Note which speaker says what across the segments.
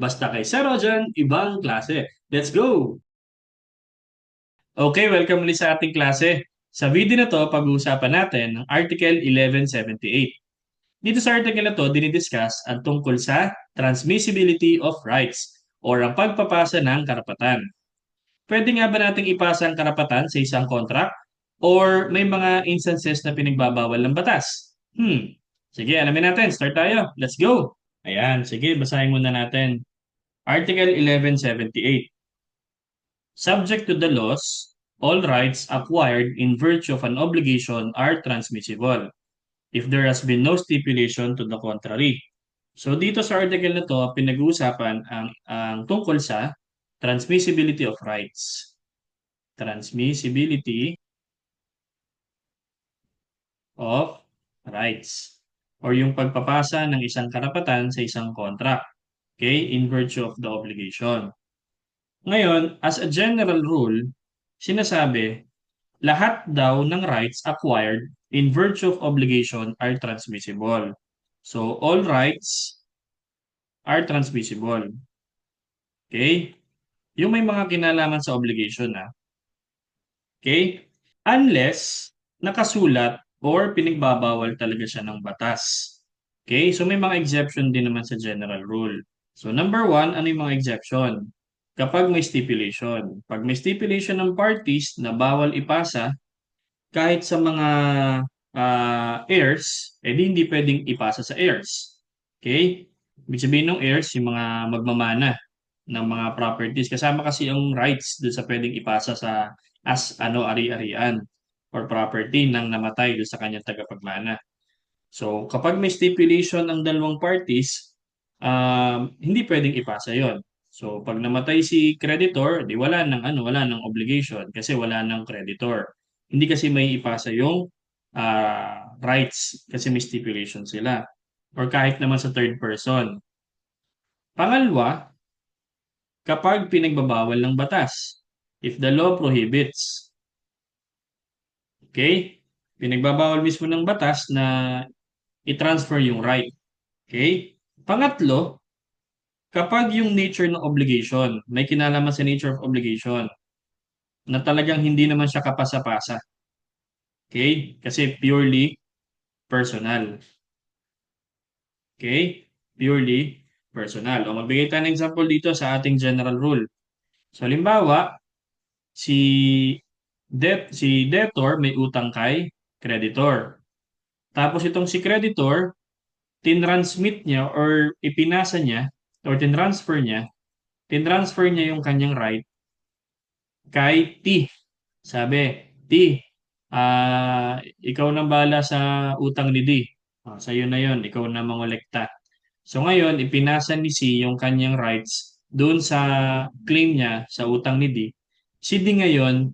Speaker 1: Basta kay Saro dyan, ibang klase. Let's go! Okay, welcome ulit sa ating klase. Sa video na to, pag-uusapan natin ang Article 1178. Dito sa article na to, dinidiscuss ang tungkol sa transmissibility of rights or ang pagpapasa ng karapatan. Pwede nga ba nating ipasa ang karapatan sa isang contract or may mga instances na pinagbabawal ng batas? Hmm, sige, alamin natin. Start tayo. Let's go! Ayan, sige, basahin muna natin. Article 1178. Subject to the laws, all rights acquired in virtue of an obligation are transmissible if there has been no stipulation to the contrary. So dito sa article na to, pinag-uusapan ang, ang tungkol sa transmissibility of rights. Transmissibility of rights or yung pagpapasa ng isang karapatan sa isang contract. Okay? In virtue of the obligation. Ngayon, as a general rule, sinasabi, lahat daw ng rights acquired in virtue of obligation are transmissible. So, all rights are transmissible. Okay? Yung may mga kinalaman sa obligation na. Okay? Unless nakasulat or pinagbabawal talaga siya ng batas. Okay? So may mga exception din naman sa general rule. So number one, ano yung mga exception? Kapag may stipulation. Pag may stipulation ng parties na bawal ipasa, kahit sa mga uh, heirs, edi hindi pwedeng ipasa sa heirs. Okay? Ibig sabihin ng heirs, yung mga magmamana ng mga properties. Kasama kasi yung rights doon sa pwedeng ipasa sa as ano ari-arian or property ng namatay doon sa kanyang tagapagmana. So, kapag may stipulation ang dalawang parties, um, hindi pwedeng ipasa yon. So, pag namatay si creditor, di wala nang ano, wala nang obligation kasi wala nang creditor. Hindi kasi may ipasa yung uh, rights kasi may stipulation sila. Or kahit naman sa third person. Pangalawa, kapag pinagbabawal ng batas. If the law prohibits. Okay? Pinagbabawal mismo ng batas na i-transfer yung right. Okay? Pangatlo, kapag yung nature ng obligation, may kinalaman sa nature of obligation, na talagang hindi naman siya kapasa-pasa. Okay? Kasi purely personal. Okay? Purely personal. O magbigay tayo ng example dito sa ating general rule. So, halimbawa, si debt si debtor may utang kay creditor. Tapos itong si creditor, tinransmit niya or ipinasa niya or tinransfer niya, tinransfer niya yung kanyang right kay T. Sabi, T, uh, ikaw nang bala sa utang ni D. Uh, sa'yo na yon ikaw na mangolekta. So ngayon, ipinasa ni C yung kanyang rights doon sa claim niya sa utang ni D. Si D ngayon,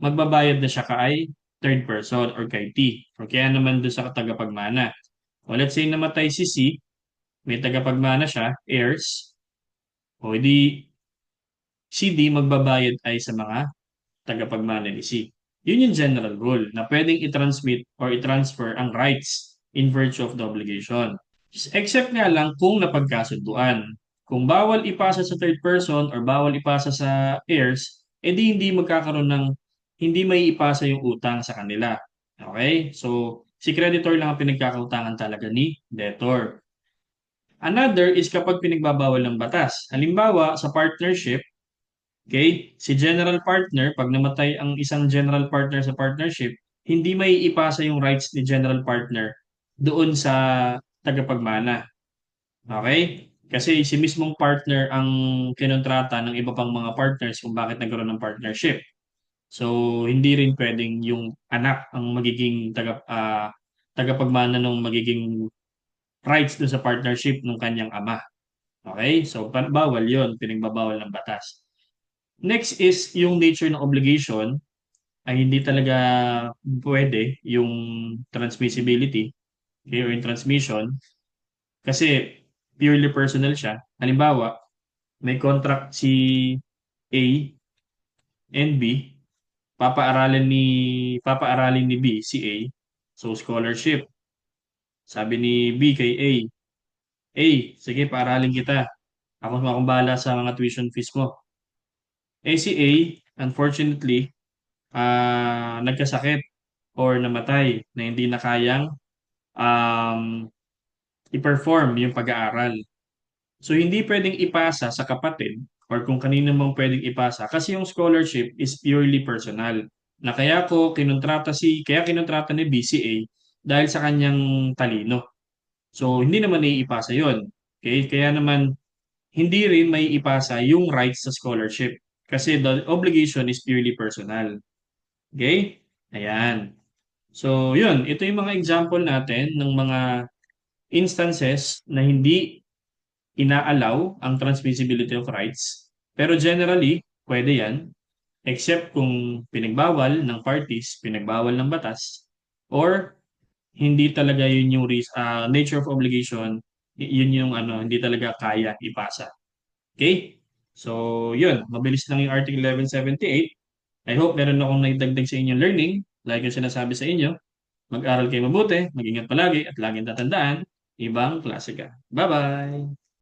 Speaker 1: magbabayad na siya kay third person or kay T. O kaya naman doon sa tagapagmana. O let's say namatay si C, may tagapagmana siya, heirs, o di si D magbabayad ay sa mga tagapagmana ni C. Yun yung general rule na pwedeng i-transmit or i-transfer ang rights in virtue of the obligation. Except nga lang kung napagkasunduan. Kung bawal ipasa sa third person or bawal ipasa sa heirs, edi hindi magkakaroon ng hindi may ipasa yung utang sa kanila. Okay? So, si creditor lang ang pinagkakautangan talaga ni debtor. Another is kapag pinagbabawal ng batas. Halimbawa, sa partnership, okay, si general partner, pag namatay ang isang general partner sa partnership, hindi may ipasa yung rights ni general partner doon sa tagapagmana. Okay? Kasi si mismong partner ang kinontrata ng iba pang mga partners kung bakit nagkaroon ng partnership. So, hindi rin pwedeng yung anak ang magiging taga, uh, tagapagmana ng magiging rights do sa partnership ng kanyang ama. Okay? So, bawal yon pinagbabawal ng batas. Next is yung nature ng obligation ay hindi talaga pwede yung transmissibility okay, or yung transmission kasi purely personal siya. Halimbawa, may contract si A and B papaaralin ni papaaralin ni B si A. So scholarship. Sabi ni B kay A, A, sige paaralin kita. Ako akong bahala sa mga tuition fees mo. ACA, unfortunately, ah, nagkasakit or namatay na hindi na kayang um, i-perform yung pag-aaral. So, hindi pwedeng ipasa sa kapatid or kung kanino mong pwedeng ipasa kasi yung scholarship is purely personal. Na kaya ko kinontrata si, kaya kinontrata ni BCA dahil sa kanyang talino. So, hindi naman naiipasa yon Okay? Kaya naman, hindi rin may ipasa yung rights sa scholarship kasi the obligation is purely personal. Okay? Ayan. So, yun. Ito yung mga example natin ng mga instances na hindi inaalaw ang transmissibility of rights. Pero generally, pwede yan. Except kung pinagbawal ng parties, pinagbawal ng batas, or hindi talaga yun yung ah, nature of obligation, yun yung ano, hindi talaga kaya ipasa. Okay? So, yun. Mabilis lang yung Article 1178. I hope meron akong naidagdag sa inyong learning. Like yung sinasabi sa inyo, mag-aral kayo mabuti, mag-ingat palagi, at laging tatandaan, ibang klase ka. Bye-bye!